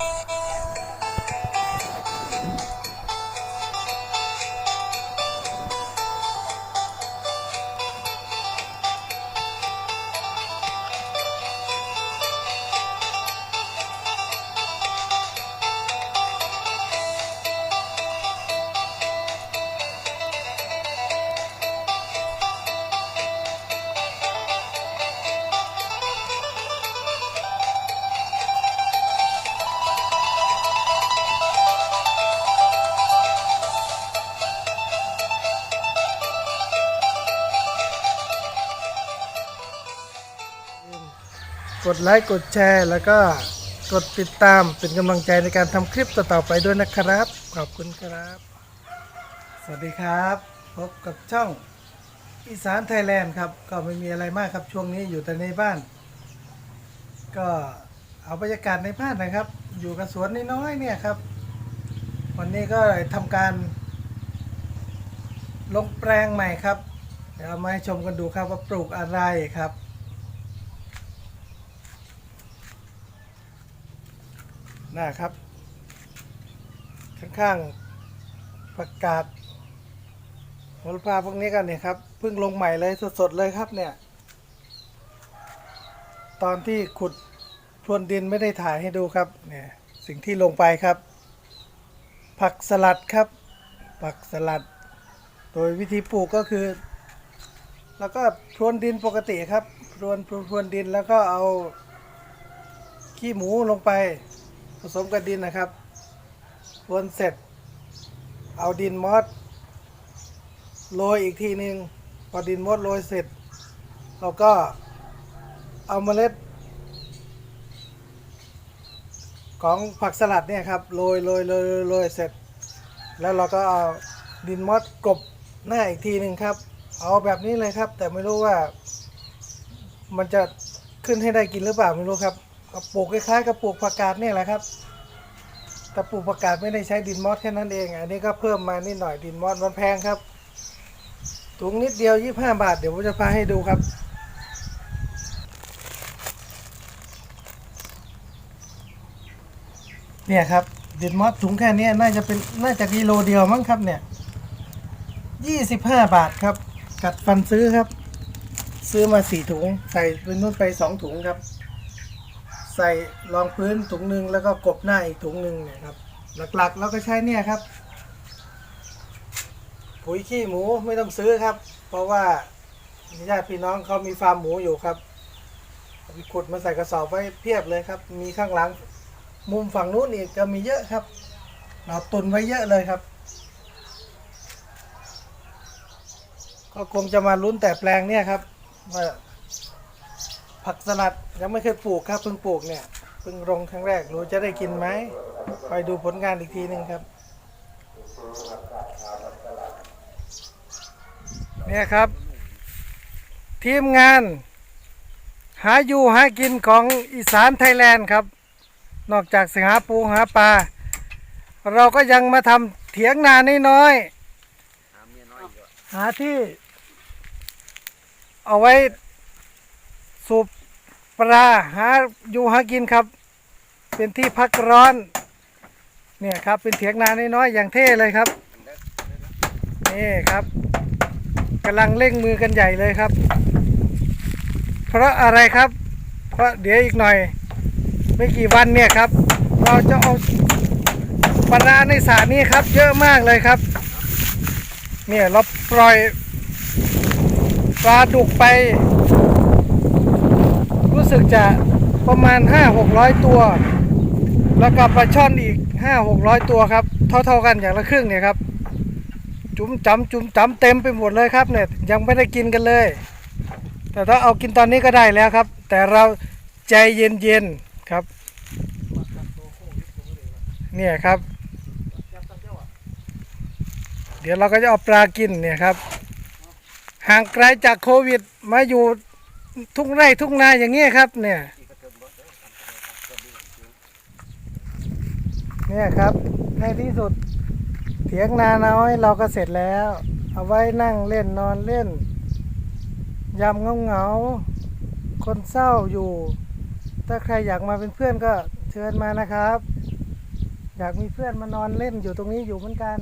Música กดไลค์ กดแชร์ แล้วก็กดติดตามเป็นกำลังใจในการทำคลิปต่อๆไปด้วยนะครับ ขอบคุณครับ สวัสดีครับ พบกับช่องอีสานไทยแลนด์ครับ ก็ไม่มีอะไรมากครับช่วงนี้อยู่แต่ในบ้าน ก็เอาบรรยากาศในบ้านนะครับ อยู่กับสวนน้อยๆเนี่ยครับ วันนี้ก็ทำการ ลงแปลงใหม่ครับ เดี๋ยวมาให้ชมกันดูครับว่าปลูกอะไรครับ หน้าครับ ข้างๆประกาศโหระพาพวกนี้กันเนี่ยครับเพิ่งลงใหม่เลยสดๆเลยครับเนี่ย ตอนที่ขุดพรวนดินไม่ได้ถ่ายให้ดูครับเนี่ยสิ่งที่ลงไปครับ ผักสลัดครับ ผักสลัด โดยวิธีปลูกก็คือ แล้วก็พรวนดินปกติครับพรวนพรวนดินแล้วก็เอาขี้หมูลงไป สมกับดินนะครับพวนเสร็จ เอาดินมอสโรยอีกทีหนึ่งพอดินมอสโรยเสร็จ เราก็เอาเมล็ด ของผักสลัดเนี่ยครับโรยโรยโรยโรยเสร็จ แล้วเราก็เอาดินมอสกบหน้าอีกทีหนึ่งครับ เอาแบบนี้เลยครับ แต่ไม่รู้ว่า มันจะขึ้นให้ได้กินหรือเปล่าไม่รู้ครับ ก็ปลูกคล้ายๆกับปลูกผักกาดเนี่ยแหละครับแต่ปลูกผักกาดไม่ได้ใช้ดินมอสแค่นั้นเองอันนี้ก็เพิ่มมานิดหน่อยดินมอสมันแพงครับถุงนิดเดียว25บาท เดี๋ยวผมจะพาให้ดูครับ เนี่ยครับดินมอสถุงแค่นี้น่าจะเป็นน่าจะกิโลเดียวมั้งครับเนี่ย25บาทครับ กัดฟันซื้อครับ ซื้อมาสี่ถุง ใส่เป็นนุ่นไปสองถุงครับ ใส่รองพื้นถุงหนึ่งแล้วก็กบหน้าอีกถุงหนึ่งเนี่ยครับ หลักๆเราก็ใช้เนี่ยครับปุ๋ยขี้หมูไม่ต้องซื้อครับ เพราะว่าญาติพี่น้องเขามีฟาร์มหมูอยู่ครับขุดมาใส่กระสอบไว้เพียบเลยครับ มีข้างหลัง มุมฝั่งนู้นอีกก็มีเยอะครับ เราตุนไว้เยอะเลยครับ ก็คงจะมาลุ้นแต่แปลงเนี่ยครับว่า ผักสลัดยังไม่เคยปลูกครับเพิ่งปลูกเนี่ยเพิ่งลงครั้งแรกรู้จะได้กินไหมไปดูผลงานอีกทีหนึ่งครับเนี่ยครับ ทีมงาน หาอยู่หากินของอีสานไทยแลนด์ครับ นอกจากสิหาปูหาปลาเราก็ยังมาทำเถียงนาน้อยๆหาที่ เอาไว้ สูบปลาหาอยู่หากินครับ เป็นที่พักร้อน เนี่ยครับเป็นเถียงนาน้อยๆอย่างเท่เลยครับนี่ครับกำลังเร่งมือกันใหญ่เลยครับ เพราะอะไรครับ เพราะเดี๋ยวอีกหน่อย ไม่กี่วันเนี่ยครับ เราจะเอาปลาในสระนี้ครับ เยอะมากเลยครับ เนี่ยเราปล่อยปลาดุกไป รู้สึกจะประมาณ 5-600 ตัว แล้วก็ปลาช่อนอีก 5-600 ตัวครับ เท่าๆกันอย่างละครึ่งเนี่ยครับ จุ๋มจำจุ๋มจำเต็มไปหมดเลยครับเนี่ยยังไม่ได้กินกันเลย แต่ถ้าเอากินตอนนี้ก็ได้แล้วครับ แต่เราใจเย็นๆครับ เนี่ยครับ เดี๋ยวเราก็จะเอาปลากินเนี่ยครับ ห่างไกลจากโควิดมาอยู่ ทุ่งไร่ทุ่งนาอย่างเงี้ยครับ เนี่ย เนี่ยครับในที่สุดเถียงนาน้อยเราก็เสร็จแล้ว เอาไว้นั่งเล่นนอนเล่นยามเงาเงาคนเศร้าอยู่ ถ้าใครอยากมาเป็นเพื่อนก็เชิญมานะครับ อยากมีเพื่อนมานอนเล่นอยู่ตรงนี้อยู่เหมือนกัน